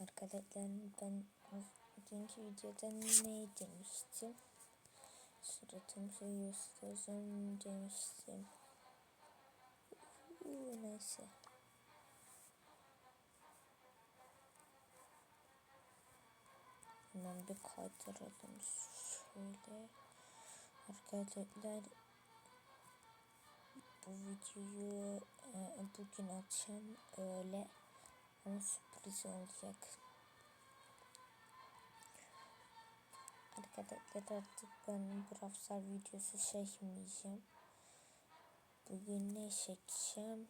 Arkadaşlar ben dünkü videoda ne demiştim? Suratımı göstereceğim demiştim. Uuu, neyse. Hemen bir kaydıralım şöyle. Arkadaşlar bu videoyu e, bugün akşam öyle ama sürpriz olacak. Arkadaşlar artık ben bu rafsar videosu çekmeyeceğim. Bugün ne çekeceğim?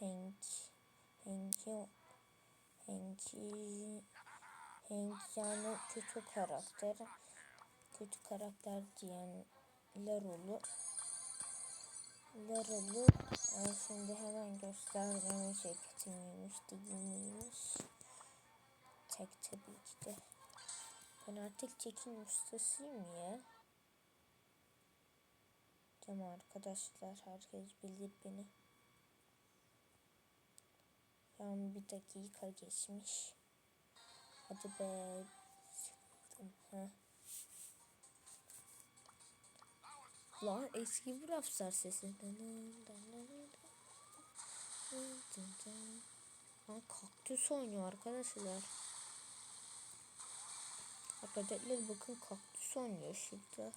Hank Hank'i Hank'i Hank yani kötü karakter kötü karakter diyenler olur. Ler olur. Yani şimdi hemen göstereceğim şey değil miymiş. Tek tabii ki de. Ben artık çekim ustasıyım ya. Tamam arkadaşlar herkes bilir beni. Tam bir dakika geçmiş. Hadi be. Sıktım. Ha. Lan eski bir rafsar sesi. Lan kaktüs oynuyor arkadaşlar. Arkadaşlar bakın kaktüs oynuyor şurada.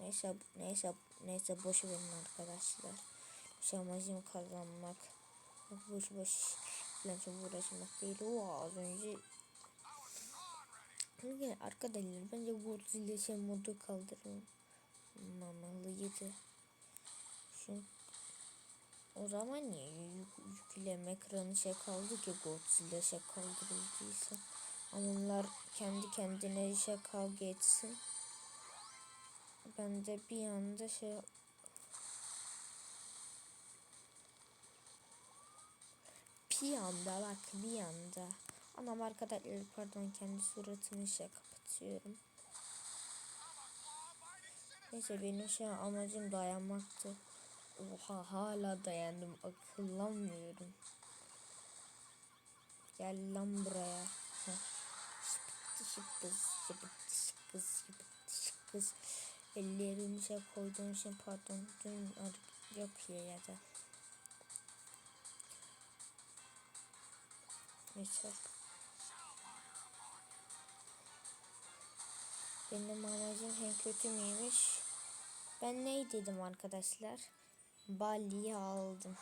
Neyse neyse neyse boş verin arkadaşlar. Şey amacım kazanmak. Boş boş falan çok uğraşmak değil. O az önce yani arkadaşlar bence Godzilla şey modu kaldırın. Mamalıydı. O zaman niye yük, yükleme ekranı şey kaldı ki Godzilla şey kaldırıldıysa. Ama onlar kendi kendine şey kavga etsin. Ben de bir anda şey bir anda bak bir anda. Anam arkadaşlar pardon kendi suratımı şey kapatıyorum. Neyse benim şey amacım dayanmaktı. Oha hala dayandım akıllanmıyorum. Gel lan buraya. Şıpıttı şıpız şıpıttı şıpız şıpıttı şıpız. Ellerimi şey koyduğum için pardon dün yok ya ya da. Neyse. Benim amacım hem kötü müymüş? Ben ney dedim arkadaşlar? Bali'yi aldım.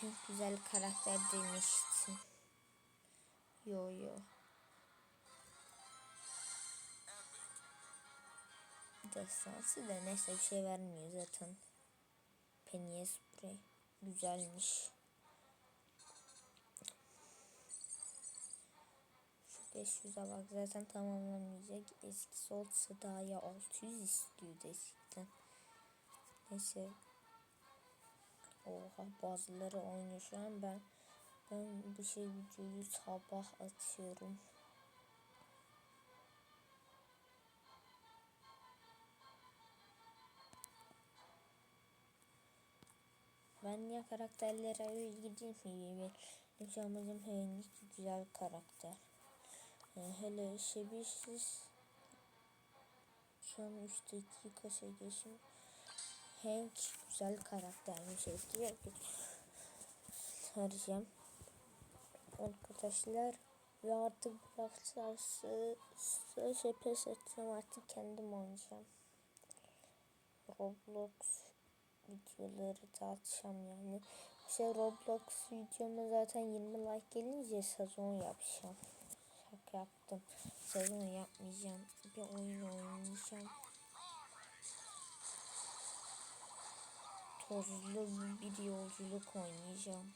Hem güzel karakter demiştim. Yo yo. Destansı da neyse bir şey vermiyor zaten. Penny spray. Güzelmiş. 500'e bak zaten tamamlamayacak. Eskisi olsa daha ya 600 istiyordu eskiden. Neyse. Oha bazıları oynuyor şu an ben ben bu şey videoyu sabah atıyorum. Ben ya karakterlere ilgili miyim? Benim amacım henüz güzel karakter. Yani hele şebişsiz şu an 3 dakika şey geçim. Hank güzel karaktermiş eski Arayacağım. Arkadaşlar ve artık bırakırsa şey pes edeceğim artık kendim oynayacağım. Roblox videoları tartışacağım yani. İşte Roblox videoma zaten 20 like gelince sezon yapacağım şaka yaptım. Sezon yapmayacağım. Bir oyun oynayacağım. Tozlu bir yolculuk oynayacağım.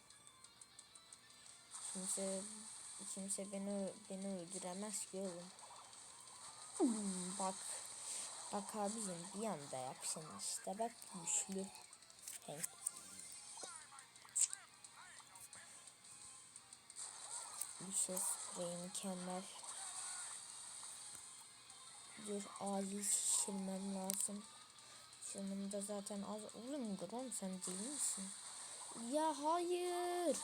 Kimse kimse beni beni öldüremez ki oğlum. Hmm, bak bak abicim bir anda yapsana işte bak güçlü. Hey. bir şey spreyi mükemmel. Dur acil şişirmem lazım. Canım da zaten az. Oğlum Grom sen değil misin? Ya hayır.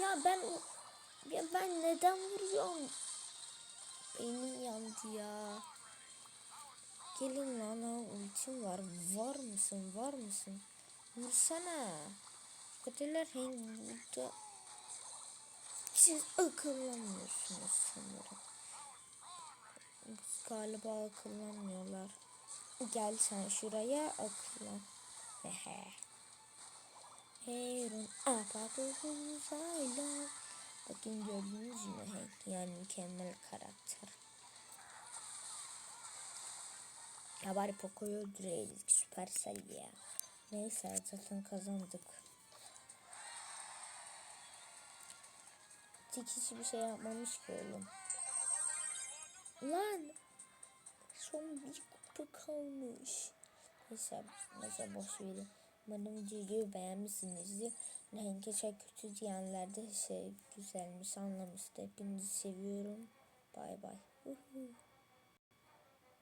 Ya ben ya ben neden vuruyorum? Beynim yandı ya. Gelin lan ha ultim var. Var mısın? Var mısın? Vursana. Kötüler burada. Siz akıllanmıyorsunuz sanırım. Galiba akıllanmıyorlar. Gel sen şuraya akıllan. Hehe. Heron apapuzayla. Bakın gördünüz mü? Yani mükemmel karakter. Ya bari Poco'yu öldüreydik. Süpersel ya. Neyse zaten kazandık. Tek bir şey yapmamış ki oğlum. Lan! Son bir kupa kalmış. Neyse, neyse boş verin. Umarım videoyu beğenmişsinizdir. Renk geçer kötü diyenler de şey güzelmiş anlamıştır. Hepinizi seviyorum. Bay bay.